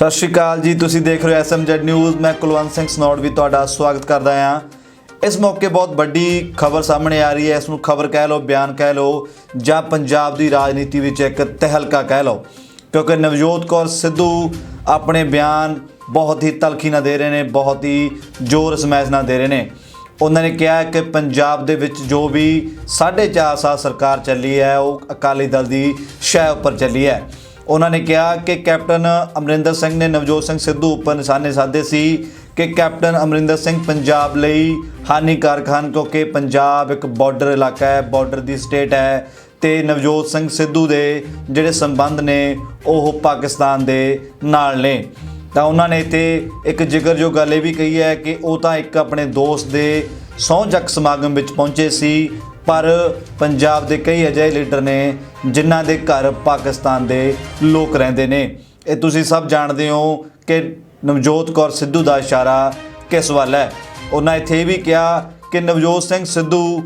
ਸਤਿ ਸ਼੍ਰੀ ਅਕਾਲ ਜੀ, ਤੁਸੀਂ ਦੇਖ ਰਹੇ ਹੋ ਐਸਐਮਜੈਡ ਨਿਊਜ਼। ਮੈਂ ਕੁਲਵੰਤ ਸਿੰਘ ਸਨੌੜ ਵੀ ਤੁਹਾਡਾ ਸਵਾਗਤ ਕਰਦਾ ਹਾਂ। ਇਸ ਮੌਕੇ ਬਹੁਤ ਵੱਡੀ ਖਬਰ ਸਾਹਮਣੇ ਆ ਰਹੀ ਹੈ। ਇਸ ਨੂੰ ਖਬਰ ਕਹਿ ਲਓ, ਬਿਆਨ ਕਹਿ ਲਓ, ਜਾਂ ਪੰਜਾਬ ਦੀ ਰਾਜਨੀਤੀ ਵਿੱਚ ਇੱਕ ਤਹਿਲਕਾ ਕਹਿ ਲਓ। ਕਿਉਂਕਿ ਨਵਜੋਤ ਕੌਰ ਸਿੱਧੂ ਆਪਣੇ ਬਿਆਨ ਬਹੁਤ ਹੀ ਤਲਖੀ ਨਾਲ ਦੇ ਰਹੇ ਨੇ, ਬਹੁਤ ਹੀ ਜ਼ੋਰ ਸਮੈਸ ਨਾਲ ਦੇ ਰਹੇ ਨੇ। ਉਹਨਾਂ ਨੇ ਕਿਹਾ ਕਿ ਪੰਜਾਬ ਦੇ ਵਿੱਚ ਜੋ ਵੀ 4.5 ਸਾਲ ਸਰਕਾਰ ਚੱਲੀ ਹੈ, ਉਹ ਅਕਾਲੀ ਦਲ ਦੀ ਸ਼ੈ ਉੱਪਰ ਚੱਲੀ ਹੈ। ਉਹਨਾਂ ਨੇ ਕਿਹਾ ਕਿ ਕੈਪਟਨ ਅਮਰਿੰਦਰ ਸਿੰਘ ਨੇ ਨਵਜੋਤ ਸਿੰਘ ਸਿੱਧੂ ਉੱਪਰ ਨਿਸ਼ਾਨੇ ਸਾਧੇ ਸੀ ਕਿ ਕੈਪਟਨ ਅਮਰਿੰਦਰ ਸਿੰਘ ਪੰਜਾਬ ਲਈ ਹਾਨੀਕਾਰਕ ਹਨ ਕਿਉਂਕਿ ਪੰਜਾਬ ਇੱਕ ਬਾਰਡਰ ਇਲਾਕਾ ਹੈ ਬਾਰਡਰ ਦੀ ਸਟੇਟ ਹੈ ਤੇ ਨਵਜੋਤ ਸਿੰਘ ਸਿੱਧੂ ਦੇ ਜਿਹੜੇ ਸੰਬੰਧ ਨੇ ਉਹ ਪਾਕਿਸਤਾਨ ਦੇ ਨਾਲ ਨੇ। ਤਾਂ ਉਹਨਾਂ ਨੇ ਇੱਥੇ ਇੱਕ ਜ਼ਿਕਰਯੋਗ ਗੱਲ ਇਹ ਵੀ ਕਹੀ ਹੈ ਕਿ ਉਹ ਤਾਂ ਇੱਕ ਆਪਣੇ ਦੋਸਤ ਦੇ ਸਹੁੰ ਚੱਕ ਸਮਾਗਮ ਵਿੱਚ ਪਹੁੰਚੇ ਸੀ ਪਰ ਪੰਜਾਬ ਦੇ ਕਈ ਅਜਿਹੇ ਲੀਡਰ ਨੇ ਜਿਨ੍ਹਾਂ ਦੇ ਘਰ ਪਾਕਿਸਤਾਨ ਦੇ ਲੋਕ ਰਹਿੰਦੇ ਨੇ। ਇਹ ਤੁਸੀਂ ਸਭ ਜਾਣਦੇ ਹੋ ਕਿ ਨਵਜੋਤ ਕੌਰ ਸਿੱਧੂ ਦਾ ਇਸ਼ਾਰਾ ਕਿਸ ਵੱਲ ਹੈ। ਉਹਨਾਂ ਇੱਥੇ ਇਹ ਵੀ ਕਿਹਾ ਕਿ ਨਵਜੋਤ ਸਿੰਘ ਸਿੱਧੂ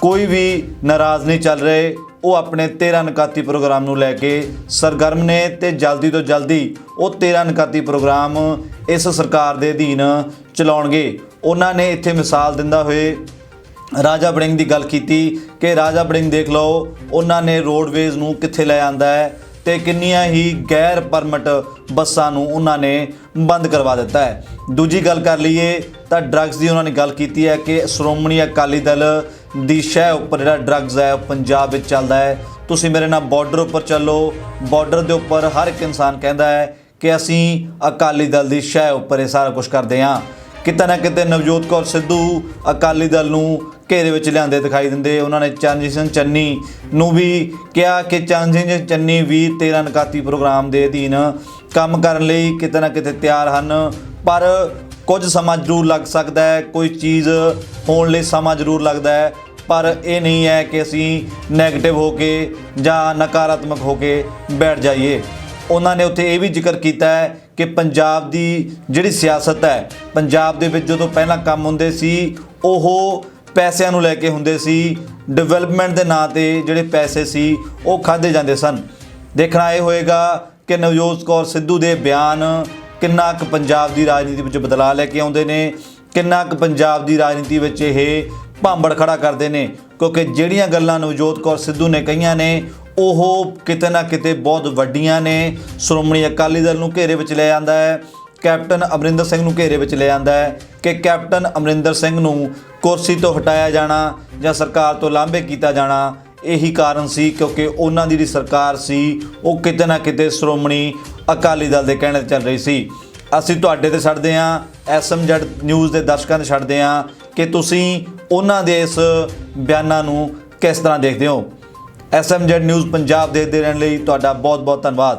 ਕੋਈ ਵੀ ਨਾਰਾਜ਼ ਨਹੀਂ ਚੱਲ ਰਹੇ। ਉਹ ਆਪਣੇ 13 ਨਕਾਤੀ ਪ੍ਰੋਗਰਾਮ ਨੂੰ ਲੈ ਕੇ ਸਰਗਰਮ ਨੇ ਤੇ ਜਲਦੀ ਤੋਂ ਜਲਦੀ ਉਹ 13 ਨਕਾਤੀ ਪ੍ਰੋਗਰਾਮ ਇਸ ਸਰਕਾਰ ਦੇ ਅਧੀਨ ਚਲਾਉਣਗੇ। ਉਹਨਾਂ ਨੇ ਇੱਥੇ ਮਿਸਾਲ ਦਿੰਦਾ ਹੋਏ ਰਾਜਾ ਬੜਿੰਗ ਦੀ ਗੱਲ ਕੀਤੀ ਕਿ ਰਾਜਾ ਬੜਿੰਗ ਦੇਖ ਲਓ, ਉਹਨਾਂ ਨੇ ਰੋਡਵੇਜ਼ ਨੂੰ ਕਿੱਥੇ ਲੈ ਆਂਦਾ ਹੈ ਤੇ ਕਿੰਨੀਆਂ ਹੀ ਗੈਰ ਪਰਮਿਟ ਬੱਸਾਂ ਨੂੰ ਉਹਨਾਂ ਨੇ ਬੰਦ ਕਰਵਾ ਦਿੱਤਾ ਹੈ। ਦੂਜੀ ਗੱਲ ਕਰ ਲਈਏ ਤਾਂ ਡਰੱਗਸ ਦੀ ਉਹਨਾਂ ਨੇ ਗੱਲ ਕੀਤੀ ਹੈ ਕਿ ਸ਼੍ਰੋਮਣੀ ਅਕਾਲੀ ਦਲ ਦੀ ਸ਼ਹਿ ਉੱਪਰ ਜਿਹੜਾ ਡਰੱਗਸ ਹੈ, ਉਹ ਪੰਜਾਬ ਵਿੱਚ ਚੱਲਦਾ ਹੈ। ਤੁਸੀਂ ਮੇਰੇ ਨਾਲ ਬਾਰਡਰ ਉੱਪਰ ਚੱਲੋ ਬਾਰਡਰ ਦੇ ਉੱਪਰ ਹਰ ਇੱਕ ਇਨਸਾਨ ਕਹਿੰਦਾ ਹੈ ਕਿ ਅਸੀਂ ਅਕਾਲੀ ਦਲ ਦੀ ਸ਼ਹਿ ਉੱਪਰ ਇਹ ਸਾਰਾ ਕੁਝ ਕਰਦੇ ਹਾਂ। ਕਿਤੇ ਨਾ ਕਿਤੇ ਨਵਜੋਤ ਕੌਰ ਸਿੱਧੂ ਅਕਾਲੀ ਦਲ ਨੂੰ ਘੇਰੇ ਵਿੱਚ ਲਿਆਂਦੇ ਦਿਖਾਈ ਦਿੰਦੇ। ਉਹਨਾਂ ਨੇ ਚਰਨਜੀਤ ਸਿੰਘ ਚੰਨੀ ਨੂੰ ਵੀ ਕਿਹਾ ਕਿ ਚਰਨਜੀਤ ਸਿੰਘ ਚੰਨੀ ਵੀ 13 ਨਕਾਤੀ ਪ੍ਰੋਗਰਾਮ ਦੇ ਅਧੀਨ ਕੰਮ ਕਰਨ ਲਈ ਕਿਤੇ ਨਾ ਕਿਤੇ ਤਿਆਰ ਹਨ। ਪਰ ਕੁਝ ਸਮਾਂ ਜ਼ਰੂਰ ਲੱਗ ਸਕਦਾ ਹੈ, ਕੋਈ ਚੀਜ਼ ਹੋਣ ਲਈ ਸਮਾਂ ਜ਼ਰੂਰ ਲੱਗਦਾ ਹੈ। ਪਰ ਇਹ ਨਹੀਂ ਹੈ ਕਿ ਅਸੀਂ 네ਗੇਟਿਵ ਹੋ ਕੇ ਜਾਂ ਨਕਾਰਾਤਮਕ ਹੋ ਕੇ ਬੈਠ ਜਾਈਏ। ਉਹਨਾਂ ਨੇ ਉੱਥੇ ਇਹ ਵੀ ਜ਼ਿਕਰ ਕੀਤਾ ਹੈ ਕਿ ਪੰਜਾਬ ਦੀ ਜਿਹੜੀ ਸਿਆਸਤ ਹੈ, ਪੰਜਾਬ ਦੇ ਵਿੱਚ ਜਦੋਂ ਪਹਿਲਾਂ ਕੰਮ ਹੁੰਦੇ ਸੀ, ਉਹ ਪੈਸਿਆਂ ਨੂੰ ਲੈ ਕੇ ਹੁੰਦੇ ਸੀ ਡਿਵੈਲਪਮੈਂਟ ਦੇ ਨਾਂ ਤੇ ਜਿਹੜੇ ਪੈਸੇ ਸੀ, ਉਹ ਖਾਦੇ ਜਾਂਦੇ ਸਨ। ਦੇਖਣਾ ਇਹ ਹੋਏਗਾ ਕਿ ਨਵਜੋਤ ਕੌਰ ਸਿੱਧੂ ਦੇ ਬਿਆਨ ਕਿੰਨਾ ਕੁ ਪੰਜਾਬ ਦੀ ਰਾਜਨੀਤੀ ਵਿੱਚ ਬਦਲਾਅ ਲੈ ਕੇ ਆਉਂਦੇ ਨੇ, ਕਿੰਨਾ ਕੁ ਪੰਜਾਬ ਦੀ ਰਾਜਨੀਤੀ ਵਿੱਚ ਇਹ ਭਾਂਬੜ ਖੜਾ ਕਰਦੇ ਨੇ, ਕਿਉਂਕਿ ਜਿਹੜੀਆਂ ਗੱਲਾਂ ਨਵਜੋਤ ਕੌਰ ਸਿੱਧੂ ਨੇ ਕਹੀਆਂ ਨੇ ਉਹ ਕਿਤੇ ਨਾ ਕਿਤੇ ਬਹੁਤ ਵੱਡੀਆਂ ਨੇ। ਸ਼੍ਰੋਮਣੀ ਅਕਾਲੀ ਦਲ ਨੂੰ ਘੇਰੇ ਵਿੱਚ ਲੈ ਜਾਂਦਾ ਹੈ। ਕੈਪਟਨ ਅਮਰਿੰਦਰ ਸਿੰਘ ਨੂੰ ਘੇਰੇ ਵਿੱਚ ਲੈ ਜਾਂਦਾ ਹੈ ਕਿ ਕੈਪਟਨ ਅਮਰਿੰਦਰ ਸਿੰਘ ਨੂੰ ਕੁਰਸੀ ਤੋਂ ਹਟਾਇਆ ਜਾਣਾ ਜਾਂ ਸਰਕਾਰ ਤੋਂ ਲਾਂਭੇ ਕੀਤਾ ਜਾਣਾ ਇਹੀ ਕਾਰਨ ਸੀ ਕਿਉਂਕਿ ਉਹਨਾਂ ਦੀ ਜਿਹੜੀ ਸਰਕਾਰ ਸੀ, ਉਹ ਕਿਤੇ ਨਾ ਕਿਤੇ ਸ਼੍ਰੋਮਣੀ ਅਕਾਲੀ ਦਲ ਦੇ ਕਹਿਣੇ ਤੇ ਚੱਲ ਰਹੀ ਸੀ। ਅਸੀਂ ਤੁਹਾਡੇ ਤੇ ਛੱਡਦੇ ਹਾਂ, ਐਸਐਮਜੈਡ ਨਿਊਜ਼ ਦੇ ਦਰਸ਼ਕਾਂ ਤੇ ਛੱਡਦੇ ਹਾਂ ਕਿ ਤੁਸੀਂ ਉਹਨਾਂ ਦੇ ਇਸ ਬਿਆਨਾਂ ਨੂੰ ਕਿਸ ਤਰ੍ਹਾਂ ਦੇਖਦੇ ਹੋ? ਐਸਐਮਜੈਡ ਨਿਊਜ਼ ਪੰਜਾਬ ਦੇਖਦੇ ਰਹਿਣ ਲਈ ਤੁਹਾਡਾ ਬਹੁਤ ਬਹੁਤ ਧੰਨਵਾਦ।